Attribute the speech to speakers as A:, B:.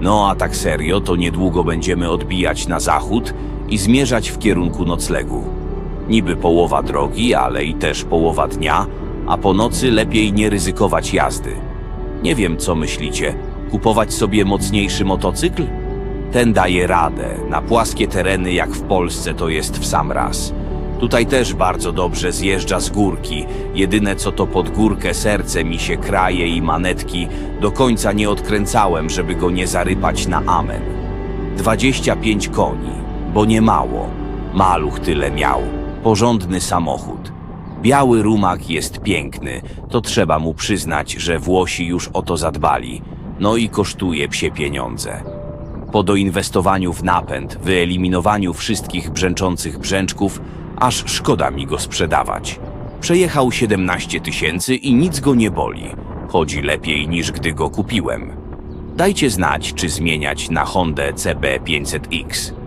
A: No a tak serio, to niedługo będziemy odbijać na zachód i zmierzać w kierunku noclegu. Niby połowa drogi, ale i też połowa dnia, a po nocy lepiej nie ryzykować jazdy. Nie wiem, co myślicie. Kupować sobie mocniejszy motocykl? Ten daje radę. Na płaskie tereny jak w Polsce to jest w sam raz. Tutaj też bardzo dobrze zjeżdża z górki. Jedyne co to pod górkę serce mi się kraje i manetki. Do końca nie odkręcałem, żeby go nie zarypać na amen. 25 koni, bo nie mało. Maluch tyle miał. Porządny samochód. Biały rumak jest piękny, to trzeba mu przyznać, że Włosi już o to zadbali. No i kosztuje psie pieniądze. Po doinwestowaniu w napęd, wyeliminowaniu wszystkich brzęczących brzęczków, aż szkoda mi go sprzedawać. Przejechał 17 tysięcy i nic go nie boli. Chodzi lepiej niż gdy go kupiłem. Dajcie znać, czy zmieniać na Hondę CB500X.